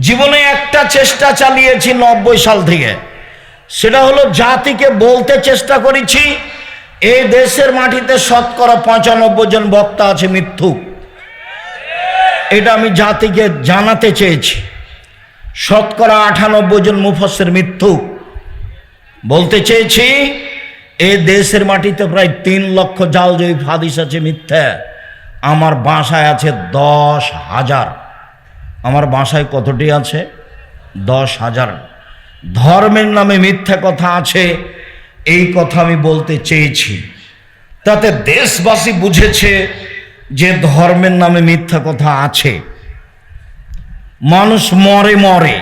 জীবনে একটা চেষ্টা চালিয়েছি নব্বই সাল থেকে। সেটা হলো জাতিকে বলতে চেষ্টা করেছি এই দেশের মাটিতে শতকরা পঁচানব্বই জন বক্তা আছে মিথ্যুক। এটা আমি জাতিকে জানাতে চেয়েছি। শতকরা আটানব্বই জন মুফসের মিথ্যুক। বলতে চেয়েছি, এ দেশের মাটিতে প্রায় তিন লক্ষ জাল জয়ীফ হাদিস আছে মিথ্যা। আমার বাসায় আছে দশ হাজার। আমার বাসায় কতটি আছে? দশ হাজার। ধর্মের নামে মিথ্যা কথা আছে, এই কথা আমি বলতে চেয়েছি। তাতে দেশবাসী বুঝেছে যে ধর্মের নামে মিথ্যা কথা আছে। মানুষ মরে মরে,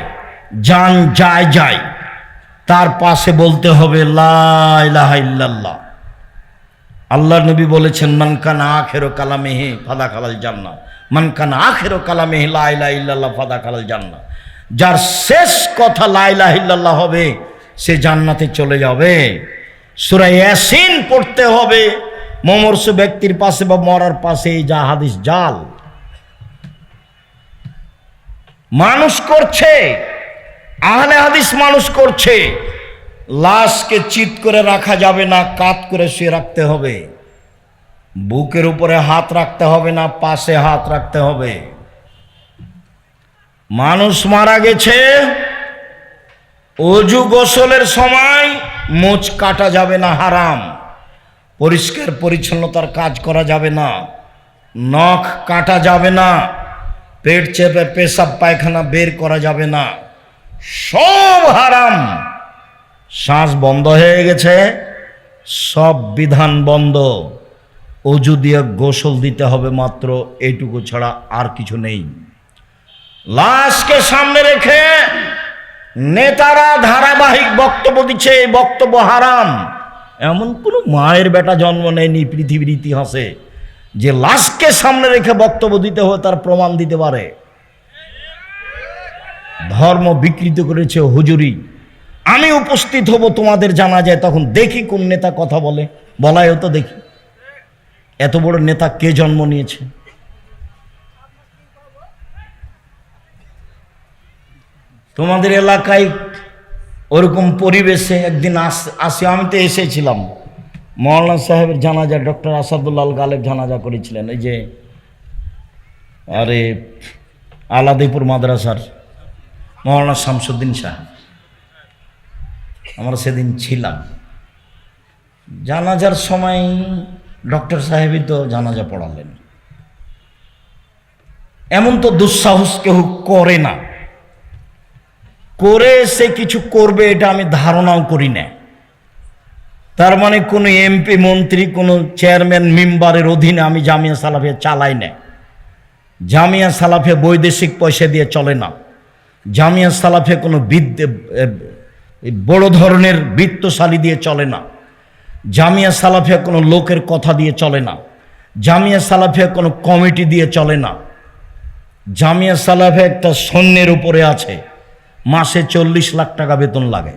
যান যায় যায়, তার পাশে বলতে হবে লাহ আল্লাহ নবী বলেছেন মানকান আখেরো কালামেহে ফাদা খালাল জান্না মানকান আখেরো কালামেহে লাইলা ইল্লাল্লাহ ফাদা খালাল জান্না যার শেষ কথা লাইলা ইল্লাল্লাহ হবে, সে জান্নাতে চলে যাবে। সুরা ইয়াসিন পড়তে হবে। মমর্ষ ব্যক্তির পাশে বা মরার পাশে এই যা হাদিস জাল। মানুষ করছে, আহলে হাদিস মানুষ করছে। লাশকে চিত করে রাখা যাবে না, কাত করে শুয়ে রাখতে হবে। বুকের উপরে হাত রাখতে হবে না, পাশে হাত রাখতে হবে। মানুষ মারা গেছে, অজু গোসলের সময় মোচ কাটা যাবে না, হারাম। পরিষ্কার পরিচ্ছন্নতার কাজ করা যাবে না, নখ কাটা যাবে না, পেট চেপে পেশাব পায়খানা বের করা যাবে না, সব হারাম। শ্বাস বন্ধ হয়ে গেছে, সব বিধান বন্ধ। অজু গোসল দিতে হবে মাত্র, এইটুকু ছাড়া আর কিছু নেই। লাশকে সামনে রেখে নেতারা ধারাবাহিক বক্তব্য দিচ্ছে, এই বক্তব্য হারাম। এমন কোনো মায়ের বেটা জন্ম নেয়নি পৃথিবীর ইতিহাসে যে লাশকে সামনে রেখে বক্তব্য দিতে হয় তার প্রমাণ দিতে পারে। ধর্ম বিকৃত করেছে হুজুরি। আমি উপস্থিত হব তোমাদের জানা যায় তখন দেখি কোন নেতা কথা বলে। বলায়ও তো দেখি। এত বড় নেতা কে জন্ম নিয়েছে? তোমাদের এলাকায় ওরকম পরিবেশে একদিন আস আমি তো এসেছিলাম। মৌলানা সাহেবের জানাজা, ডক্টর আসাদুল্লাল গালেব জানাজা করেছিলেন, এই যে, আরে, আলাদিপুর মাদ্রাসার মৌলানা শামসুদ্দিন সাহেব আমরা সেদিন ছিলাম। জানাজার সময় ডক্টর সাহেবই তো জানাজা পড়ালেন। এমন তো দুঃসাহস কেউ করে না। করে সে কিছু করবে এটা আমি ধারণাও করি না। তার মানে কোনো এমপি, মন্ত্রী, কোনো চেয়ারম্যান, মেম্বারের অধীনে আমি জামিয়া সালাফিয়া চালাই না। জামিয়া সালাফিয়া বৈদেশিক পয়সা দিয়ে চলে না। জামিয়া সালাফিয়া কোনো বিদ্যে বড় ধরনের বৃত্তশালী দিয়ে চলে না। জামিয়া সালাফিয়া কোনো লোকের কথা দিয়ে চলে না। জামিয়া সালাফিয়া কোনো কমিটি দিয়ে চলে না। জামিয়া সালাফিয়া একটা সৈন্যের উপরে আছে। মাসে চল্লিশ লাখ টাকা বেতন লাগে।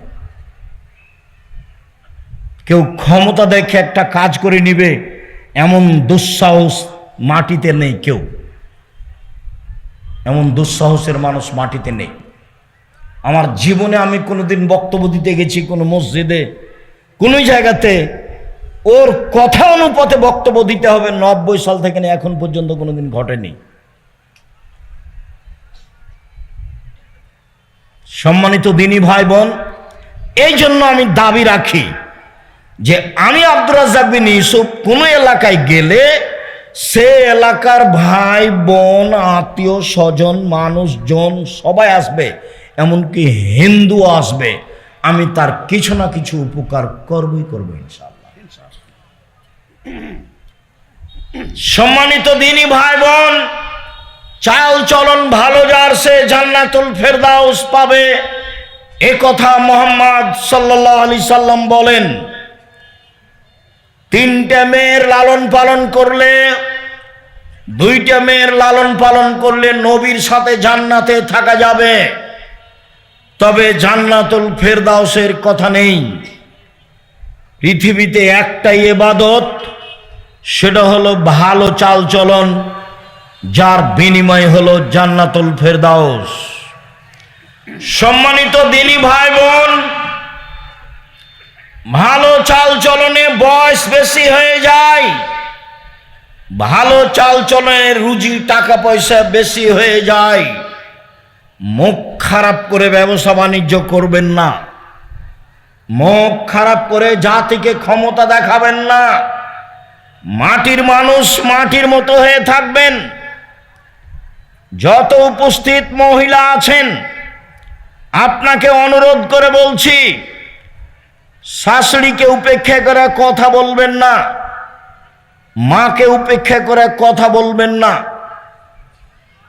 কেউ ক্ষমতা দেখে একটা কাজ করে নিবে, এমন দুঃসাহস মাটিতে নেই কেউ। এমন দুঃসাহসের মানুষ মাটিতে নেই। আমার জীবনে আমি কোনোদিন বক্তব্য দিতে গেছি কোনো মসজিদে কোনো জায়গাতে ওর কথা অনুপথে বক্তব্য দিতে হবে নব্বই সাল থেকে নিয়ে এখন পর্যন্ত কোনোদিন ঘটেনি। সম্মানিত দিনী ভাই বোন, এই জন্য আমি দাবি রাখি যে আমি আব্দুর রাজ্জাক বিন ইউসুফ কোনো এলাকায় গেলে সে এলাকার ভাই বোন, আত্মীয় স্বজন, মানুষজন সবাই আসবে, এমনকি হিন্দু আসবে। আমি তার কিছু না কিছু উপকার করবই করব সম্মানিত দিনী ভাই বোন চাল চলন ভালো যার সে জান্নাতুল ফেরদাউস পাবে। এ কথা মোহাম্মদ সাল্লাহ আলি সাল্লাম বলেন, তিনটা মেয়ের লালন পালন করলে, দুইটা মেয়ের লালন পালন করলে নবীর সাথে জান্নাতে থাকা যাবে। তবে জান্নাতুল ফেরদাউসের কথা নেই। পৃথিবীতে একটাই এবাদত সেটা হলো ভালো চাল চলন যার বিনিময় হলো জান্নাতুল ফেরদাউস। সম্মানিত দিনী ভাই বোন ভালো চাল চলনে বয়স বেশি হয়ে যায়, ভালো চাল চলনে রুজি টাকা পয়সা বেশি হয়ে যায় মুখ খারাপ করে ব্যবসা বাণিজ্য করবেন না। মুখ খারাপ করে জাতিকে ক্ষমতা দেখাবেন না। মাটির মানুষ মাটির মতো হয়ে থাকবেন। যত উপস্থিত মহিলা আছেন, আপনাকে অনুরোধ করে বলছি, শাশুড়িকে উপেক্ষা করে কথা বলবেন না, মাকে উপেক্ষা করে কথা বলবেন না।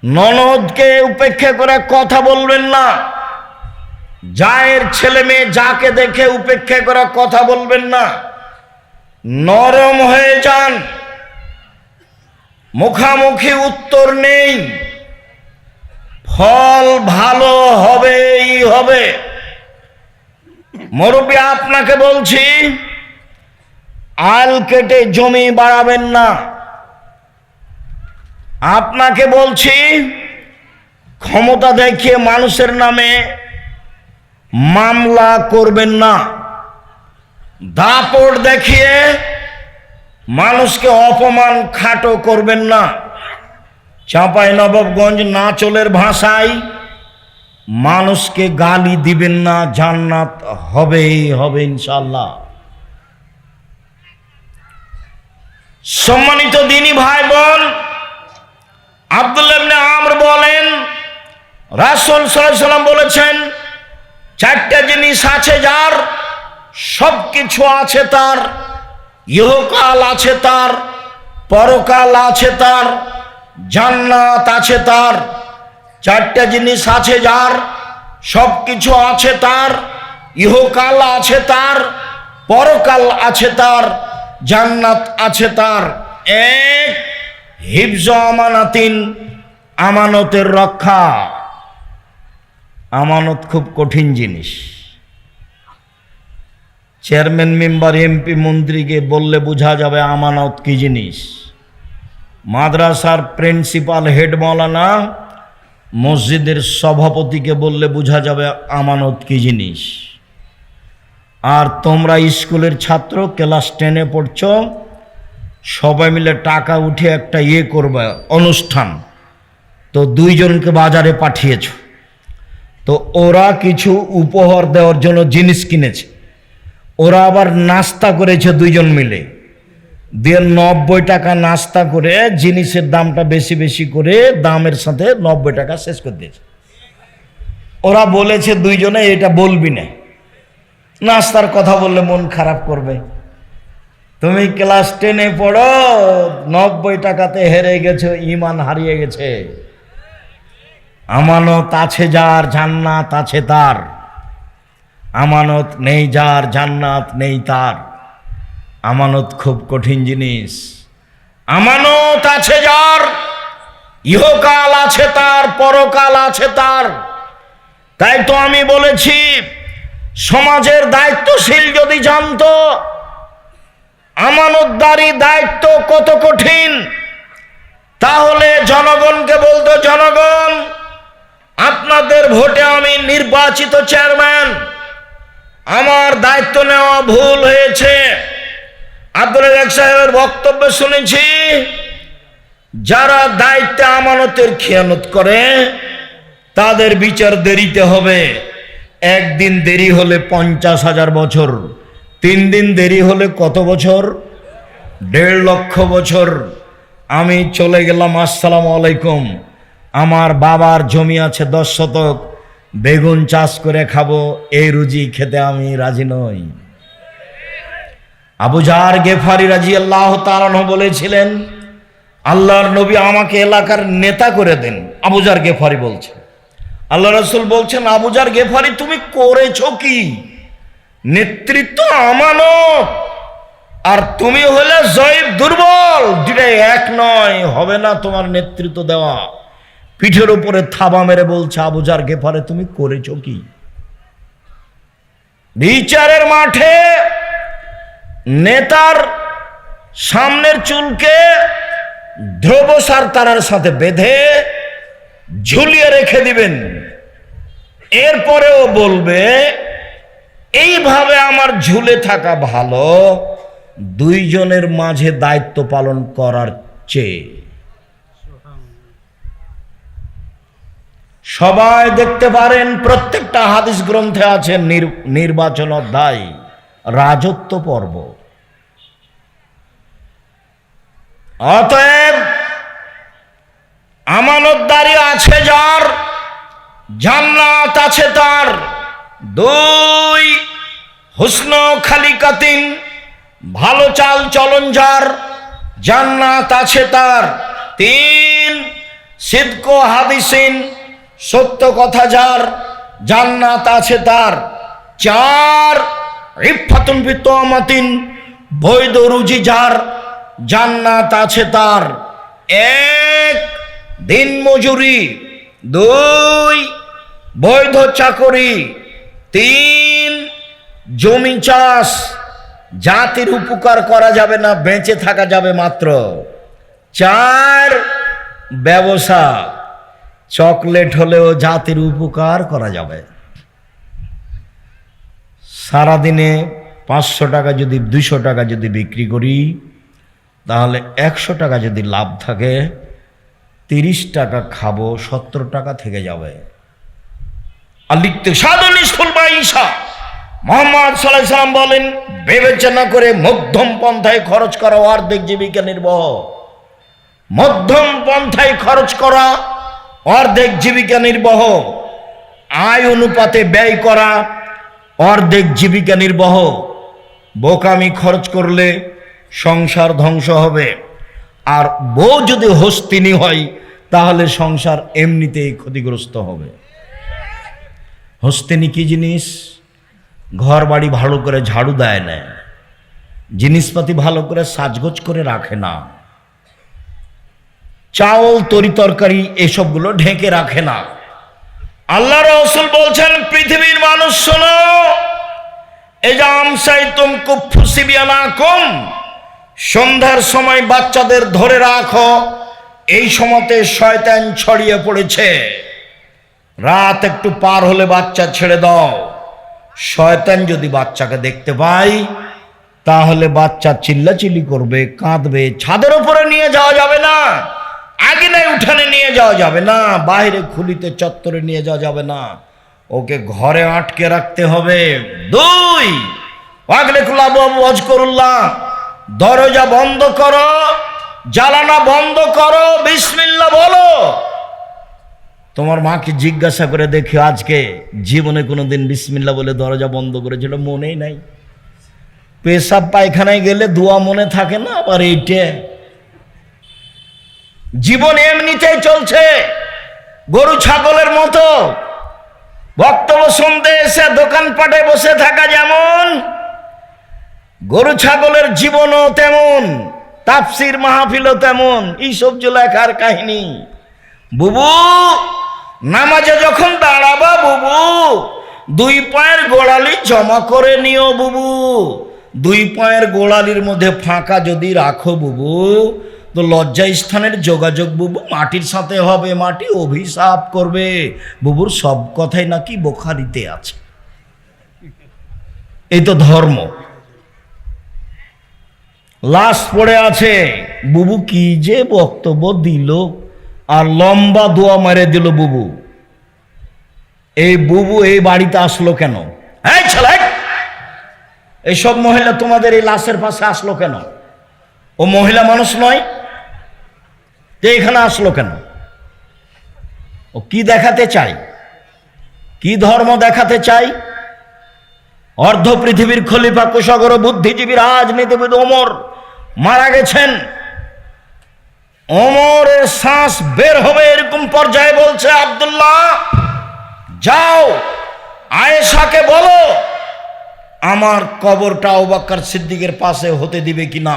ননদকে উপেক্ষা করে কথা বলবেন না। জায়ের ছেলে মেয়ে যাকে দেখে উপেক্ষা করে কথা বলবেন না। নরম হয়ে যান। মুখামুখি উত্তর নেই। ফল ভালো হবেই হবে। মুরব্বী, আপনাকে বলছি, আল কেটে জমি বাড়াবেন না। আপনাকে বলছি, ক্ষমতা দেখিয়ে মানুষের নামে মামলা করবেন না। দাপট দেখিয়ে মানুষকে অপমান খাটো করবেন না। চাঁপাই নবাবগঞ্জ নাচলের ভাষায়, মানুষকে গালি দিবেন না, জান্নাত হবেই হবে ইনশাল্লাহ সম্মানিত দিনী ভাই বোন আব্দুল্লাহ আমর বলেন, রাসুল সাল্লাম বলেছেন, চারটা জিনিস আছে যার সব কিছু আছে তার, ইহকাল আছে তার, পরকাল আছে তার, জান্নাত আছে তার, চারটা জিনিস আছে যার সব কিছু আছে তার, ইহকাল আছে তার, পরকাল আছে তার, জান্নাত আছে তার। এক হিফজ আমানাতিন আমানতের রক্ষা। আমানত খুব কঠিন জিনিস। চেয়ারম্যান, মেম্বার, এমপি, মন্ত্রীকে বললে বোঝা যাবে আমানত কি জিনিস। মাদ্রাসার প্রিন্সিপাল, হেড মৌলানা, মসজিদের সভাপতিকে বললে বোঝা যাবে আমানত কি জিনিস। আর তোমরা স্কুলের ছাত্র, ক্লাস টেনে পড়ছ সবাই মিলে টাকা উঠে একটা ইয়ে করবে, অনুষ্ঠান। তো দুইজনকে বাজারে পাঠিয়েছ। তো ওরা কিছু উপহার দেওয়ার জন্য জিনিস কিনেছে। ওরা আবার নাস্তা করেছে দুইজন মিলে। দিয়ে নব্বই টাকা নাস্তা করে জিনিসের দামটা বেশি বেশি করে দামের সাথে নব্বই টাকা শেষ করে দিয়েছে। ওরা বলেছে দুইজনে, এটা বলবি না। নাস্তার কথা বললে মন খারাপ করবে। তুমি ক্লাস টেনে পড়ো, নব্বই টাকাতে হেরে গেছো, ইমান হারিয়ে গেছে। আমানত আছে যার, জান্নাত আছে তার। আমানত নেই যার, জান্নাত নেই তার। আমানত খুব কঠিন জিনিস। আমানত আছে যার, ইহকাল আছে তার, পরকাল আছে তার। তাই তো আমি বলেছি, সমাজের দায়িত্বশীল যদি জানতো আমানতদারি দায়িত্ব কত কঠিন? তাহলে জনগণকে বলতো, জনগণ, আপনাদের ভোটে আমি নির্বাচিত চেয়ারম্যান। আমার দায়িত্ব নেওয়া ভুল হয়েছে। আব্দুল রাজাক সাহেবের বক্তব্য শুনেছি, যারা দায়িত্বে আমানতের খেয়ানত করে, তাদের বিচার দেরিতে হবে। একদিন দেরি হলে পঞ্চাশ হাজার বছর। তিন দিন দেরি হলে কত বছর? দেড় লক্ষ বছর। আমি চলে গেলাম, আসসালামু আলাইকুম। আমার বাবার জমি আছে দশ শতক। বেগুন চাষ করে খাব, এই রুজি খেতে আমি রাজি নই। আবুজার গেফারি রাজি আল্লাহ তালানো বলেছিলেন, আল্লাহর নবী আমাকে এলাকার নেতা করে দেন আবুজার গেফারি বলছে। আল্লাহ রসুল বলছেন আবুজার গেফারি, তুমি করেছ কি? নেতৃত্ব আমানো। আর তুমি হলে জয়ীব দুর্বল। দুটাই এক নয়, হবে না তোমার নেতৃত্ব দেওয়া। পিঠের উপরে থাবা মেরে বলছে আবুজার গেফারে তুমি করেছ কি? বিচারের মাঠে নেতার সামনের চুলকে ধ্রুবসার তারার সাথে বেঁধে ঝুলিয়ে রেখে দিবেন। এরপরেও বলবে এইভাবে আমার ঝুলে থাকা ভালো, দুইজনের মাঝে দায়িত্ব পালন করার চেয়ে। সবাই দেখতে পারেন, প্রত্যেকটা হাদিস গ্রন্থে আছে নির- নির্বাচন অধ্যায়, রাজত্ব পর্ব। অতএব, আমানতদারি আছে যার, জান্নাত আছে তার। দুই, হুসন খালিকাতিন, ভালো চাল চলন যার জান্নাত আছে তার। তিন, সিদ্ক হাদিসিন, সত্য কথা যার, জান্নাত আছে তার। চার ইফাতুন বিতমাতিন বৈধ রুজি যার, জান্নাত আছে তার। এক দিন মজুরি দুই, বৈধ চাকরি। তিন, জমি চাষ, জাতির উপকার করা যাবে না, বেঁচে থাকা যাবে মাত্র। চার, ব্যবসা, চকলেট হলেও জাতির উপকার করা যাবে। সারাদিনে পাঁচশো টাকা যদি, দুইশো টাকা যদি বিক্রি করি, তাহলে একশো টাকা যদি লাভ থাকে, তিরিশ টাকা খাব, সত্তর টাকা থেকে যাবে। আর লিখতে সাধন স্কুল বা ঈশা। মোহাম্মদ সাল্লাহ সাল্লাম বলেন, বিবেচনা করে মধ্যম পন্থায় খরচ করা অর্ধেক জীবিকা নির্বাহ। মধ্যম পন্থায় খরচ করা অর্ধেক জীবিকা নির্বাহ। আয় অনুপাতে ব্যয় করা অর্ধেক জীবিকা নির্বাহ। বোকামি খরচ করলে সংসার ধ্বংস হবে। আর বউ যদি হস্তিনী হয়, তাহলে সংসার এমনিতেই ক্ষতিগ্রস্ত হবে। হস্তিনী কি জিনিস, ঘর বাড়ি ভালো করে ঝাড়ু দেয় না, জিনিসপাতি ভালো করে সাজগোজ করে রাখে না, চাউল, তরি তরকারি এসবগুলো ঢেকে রাখে না। আল্লাহ রসুল বলছেন, পৃথিবীর মানুষ শোনো সন্ধ্যার সময় বাচ্চাদের ধরে রাখো, এই সময়তে শয়তান ছড়িয়ে পড়েছে। রাত একটু পার হলে বাচ্চা ছেড়ে দাও। শয়তান যদি বাচ্চাকে দেখতে পাই তাহলে বাচ্চা চিল্লাচিল্লি করবে, কাঁদবে, ছাদের উপরে নিয়ে যাওয়া যাবে না আগে উঠানে নিয়ে যাওয়া যাবে না, বাইরে খুলিতে চত্বরে নিয়ে যাওয়া যাবে না। ওকে ঘরে আটকে রাখতে হবে। দুই আগলে কুলাবু অজ করুল্লাহ দরজা বন্ধ করো জ্বালানা বন্ধ করো বিসমিল্লা বলো। তোমার মাকে জিজ্ঞাসা করে দেখি আজকে জীবনে কোনোদিন বিসমিল্লা বলে দরজা বন্ধ করেছিল, মনেই নাই। পেশাব পায়খানায় গেলে দোয়া মনে থাকে না, আবার এইটে। জীবন এমনিতেই চলছে, গরু, ছাগলের মতো। বক্তব্য শুনতে এসে দোকানপাটে বসে থাকা যেমন, গরু, ছাগলের জীবনও তেমন তাপসির মাহফিলও তেমন এই সবজি লেখার কাহিনী। বুবু নামাজে যখন দাঁড়াবা বুবু, দুই পায়ের গোড়ালি জমা করে নিও বুবু। দুই পায়ের গোড়ালির মধ্যে ফাঁকা যদি রাখো বুবু, তো লজ্জা স্থানের যোগাযোগ বুবু মাটির সাথে হবে, মাটি অভিশাপ করবে। বুবুর সব কথাই নাকি বোখারিতে আছে। এই তো ধর্ম। লাশ পড়ে আছে, বুবু কি যে বক্তব্য দিল? আর লম্বা দোয়া মেরে দিল বুবু। এই বুবু এই বাড়িতে আসলো কেন? এই ছেলে! এইসব মহিলা তোমাদের এই লাশের পাশে আসলো কেন? ও মহিলা মানুষ নয়। যে এখানে আসলো কেন? ও কি দেখাতে চাই কি ধর্ম দেখাতে চাই অর্ধ পৃথিবীর খলিফা কুশাগর বুদ্ধিজীবী রাজনীতিবিদ ওমর মারা গেছেন। ওমরের শ্বাস বের হবে এরকম পর্যায়ে বলছে আব্দুল্লাহ, যাও, আয়েশাকে বলো, আমার কবরটা ওবাক্কার সিদ্দিকের পাশে হতে দিবে কি না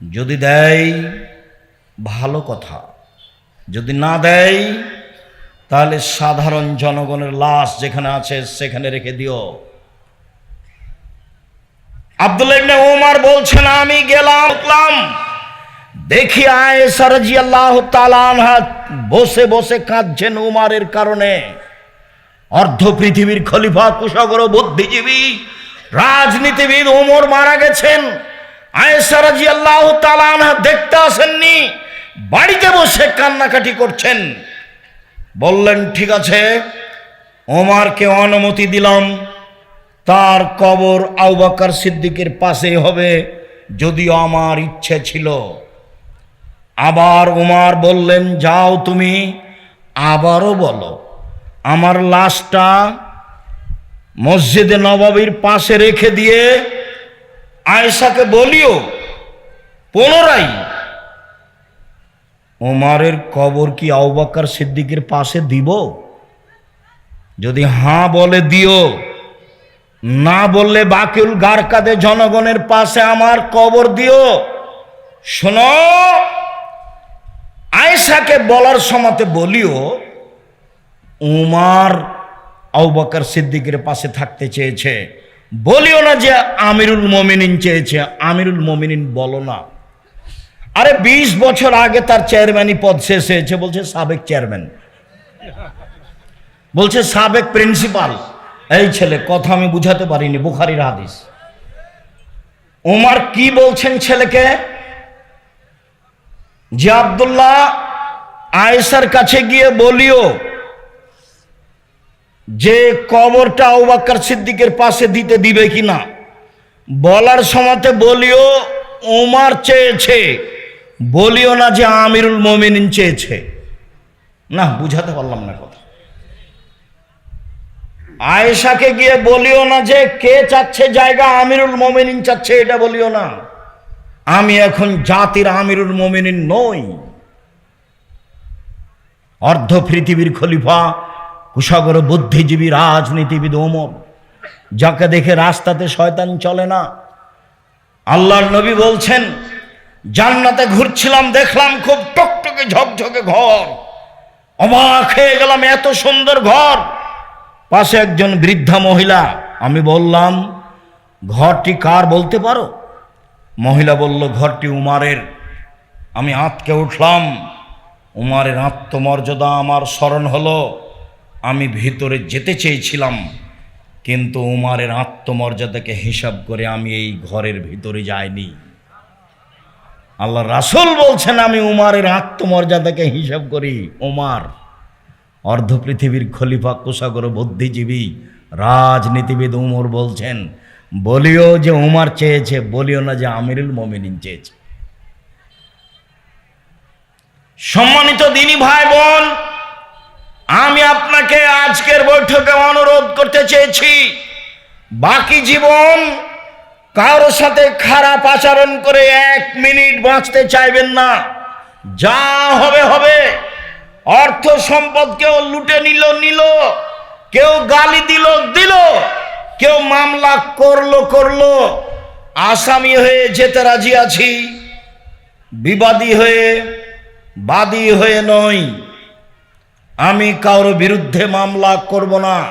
যদি দেয়, ভালো কথা। যদি না দেয়, তাহলে সাধারণ জনগণের লাশ যেখানে আছে, সেখানে রেখে দিও। আব্দুল্লাহ ইবনে ওমর বলছেন, আমি গেলাম দেখি আয়েশা রাদিয়াল্লাহু তাআলা আনহা বসে বসে কাঁদছেন উমারের কারণে। অর্ধ পৃথিবীর খলিফা কুশাগর বুদ্ধিজীবী, রাজনীতিবিদ ওমর মারা গেছেন। আয়েশা রাদিয়াল্লাহু তাআলা আনহা দেখতে আসেননি, বাড়িতে বসে কান্নাকাটি করছেন। বললেন, ঠিক আছে ওমারকে অনুমতি দিলাম। তার কবর আউবাকার সিদ্দিকের পাশে হবে, যদিও আমার ইচ্ছে ছিল। আবার উমার বললেন, যাও তুমি, আবারও বলো, আমার লাশটা মসজিদে নবাবির পাশে রেখে দিয়ে আয়েশাকে বলিও, পুনরায়। ওমারের কবর কি আউবাকার সিদ্দিকের পাশে দিব? যদি হাঁ বলে দিও, না বললে বাকিউল গারকাদে জনগণের পাশে আমার কবর দিও। শোনো আয়েশাকে বলার সময়তে বলিও, উমার আউবাকার সিদ্দিকের পাশে থাকতে চেয়েছে। বলিও না যে আমিরুল মমিনিন চেয়েছে। আমিরুল মমিনিন বলো না। আরে ২০ বছর আগে তার চেয়ারম্যানই পদ শেষ হয়েছে, বলছে সাবেক চেয়ারম্যান। বলছে সাবেক প্রিন্সিপাল। এই ছেলে, কথা আমি বুঝাতে পারিনি, বুখারির হাদিস। ওমার কি বলছেন ছেলেকে? যে আবদুল্লাহ আয়েশার কাছে গিয়ে বলিও, যে কবরটা আউবাক্কার সিদ্দিকের পাশে দিতে দিবে কিনা? বলার সময়তে বলিও ওমার চেয়েছে। বলিও না যে আমিরুল মোমিনিন চেয়েছে। না, বুঝাতে পারলাম না কথা। আয়েশাকে গিয়ে বলিও না যে কে চাচ্ছে জায়গা, আমিরুল মোমিনিন চাচ্ছে, এটা বলিও না। আমি এখন জাতির আমিরুল মোমিনিন নই। অর্ধ পৃথিবীর খলিফা কুশাগর বুদ্ধিজীবী, রাজনীতিবিদ, ওমর, যাকে দেখে রাস্তাতে শয়তান চলে না। আল্লাহর নবী বলছেন, জান্নাতে ঘুরছিলাম, দেখলাম খুব টকটকে ঝকঝকে ঘর। অবাক হয়ে গেলাম, এত সুন্দর ঘর। পাশে একজন বৃদ্ধা মহিলা, আমি বললাম, ঘরটি কার বলতে পারো? মহিলা বলল, ঘরটি উমারের। আমি আঁতকে উঠলাম। উমারের আত্মমর্যাদা আমার স্মরণ হলো। আমি ভিতরে যেতে চেয়েছিলাম, কিন্তু উমারের আত্মমর্যাদাকে হিসাব করে আমি এই ঘরের ভিতরে যাইনি। আল্লাহ রাসুল বলছেন, আমি উমারের আত্মমর্যাদাকে হিসাব করি। উমার, অর্ধ পৃথিবীর খলিফা কোষাগর বুদ্ধিজীবী, রাজনীতিবিদ উমর বলছেন বলিও যে উমার চেয়েছে, বলিও না যে আমিরুল মমিনিন চেয়েছে। সম্মানিত দিনী ভাই বোন, আমি আপনাকে আজকের বৈঠকে অনুরোধ করতে চেয়েছি। বাকি জীবন কারোর সাথে খারাপ আচরণ করে এক মিনিট বাঁচতে চাইবেন না। যা হবে হবে। অর্থ সম্পদ কেউ লুটে নিল নিল। কেউ গালি দিল দিল। কেউ মামলা করল করল। আসামি হয়ে যেতে রাজি আছি। বিবাদী হয়ে, বাদী হয়ে নয় আমি কারোর বিরুদ্ধে মামলা করব না।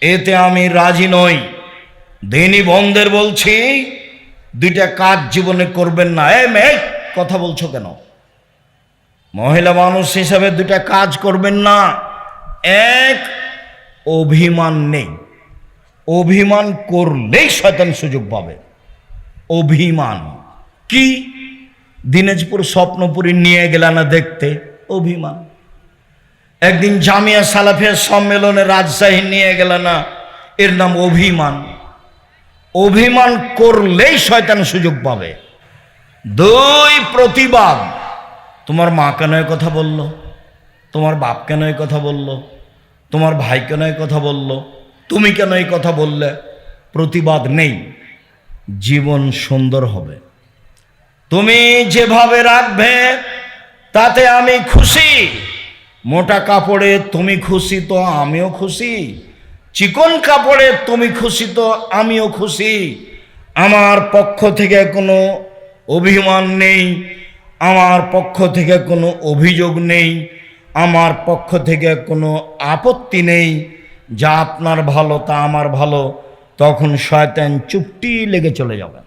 এতে আমি রাজি নই। দিনই বন্ধের বলছি, দুইটা কাজ জীবনে করবেন না। এ মেয়ে, কথা বলছো কেন? মহিলা মানুষ হিসাবে দুইটা কাজ করবেন না। এক, অভিমান নেই। অভিমান করলেই শয়তান সুযোগ পাবে। অভিমান। কি? দিনাজপুর স্বপ্নপুরী নিয়ে গেল না দেখতে? অভিমান। একদিন জামিয়া সালাফিয়া সম্মেলনে রাজশাহী নিয়ে গেল না, এর নাম অভিমান। অভিমান করলেই শয়তান সুযোগ পাবে। দুই প্রতিবাদ। তোমার মা কেন কথা বলল? তোমার বাপ কেন কথা বলল? তোমার ভাই কেন কথা বলল? তুমি কেন এই কথা বললে? প্রতিবাদ নেই। জীবন সুন্দর হবে। তুমি যেভাবে রাখবে, তাতে আমি খুশি। মোটা কাপড়ে তুমি খুশি তো আমিও খুশি। চিকন কাপড়ে তুমি খুশি তো আমিও খুশি। আমার পক্ষ থেকে কোনো অভিমান নেই। আমার পক্ষ থেকে কোনো অভিযোগ নেই। আমার পক্ষ থেকে কোনো আপত্তি নেই। যা আপনার ভালো, তা আমার ভালো, তখন শয়তান চুপটি লেগে চলে যাবে।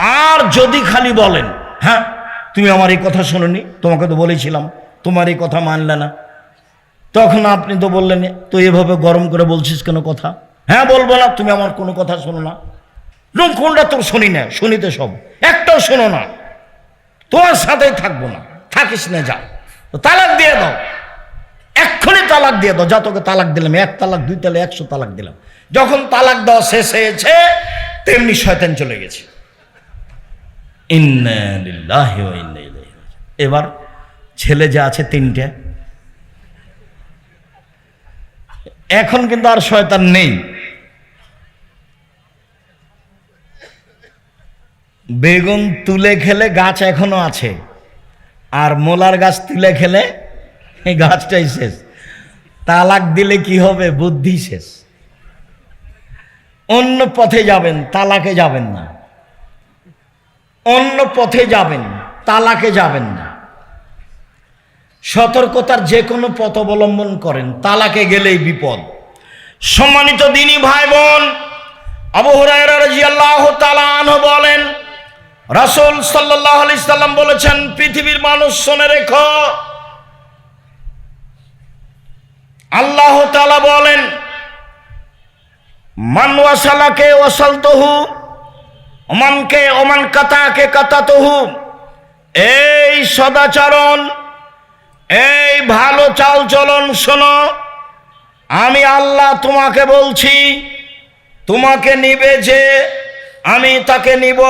আর যদি খালি বলেন হ্যাঁ তুমি আমার এই কথা শোনোনি, তোমাকে তো বলেছিলাম, তোমার এই কথা মানলে না। তখন আপনি তো বললেন তুই এভাবে গরম করে বলছিস কেন কথা? হ্যাঁ বলব না, তুমি আমার কোনো কথা শোনো না। রুম কোনটা তোর শুনি না শুনিতে সব। একটাও শোনো না। তোমার সাথেই থাকব না। থাকিস না, যা। তালাক দিয়ে দাও। এক্ষুনি তালাক দিয়ে দাও। যা তোকে তালাক দিলাম, এক তালাক, দুই তালাক, একশো তালাক দিলাম। যখন তালাক দেওয়া শেষ হয়েছে, তেমনি শয়তান চলে গেছে। এবার ছেলে যা আছে তিনটে। এখন কিন্তু আর শয়তান নেই। বেগুন তুলে খেলে গাছ এখনও আছে। আর মোলার গাছ তুলে খেলে এই গাছটাই শেষ। তালাক দিলে কি হবে? বুদ্ধি শেষ। অন্য পথে যাবেন, তালাকে যাবেন না। অন্য পথে যাবেন, তালাকে যাবেন না। সতর্কতার যে কোনো পথ অবলম্বন করেন, তালাকে গেলেই বিপদ। সম্মানিত দিনী ভাই বোন আবু হুরায়রা রাদিয়াল্লাহু তাআলা বলেন, রাসূল সাল্লাল্লাহু আলাইহি সাল্লাম বলেছেন, পৃথিবীর মানুষ শুনে রেখো আল্লাহ তালা বলেন, মান ওয়াসালাকে ওয়াসালতহু, ওমানকে ওমান কাতাকে কাতাতহু, এই সদাচরণ, এই ভালো চাল চলন শোনো, আমি আল্লাহ তোমাকে বলছি, তোমাকে নিবে যে, আমি তাকে নিব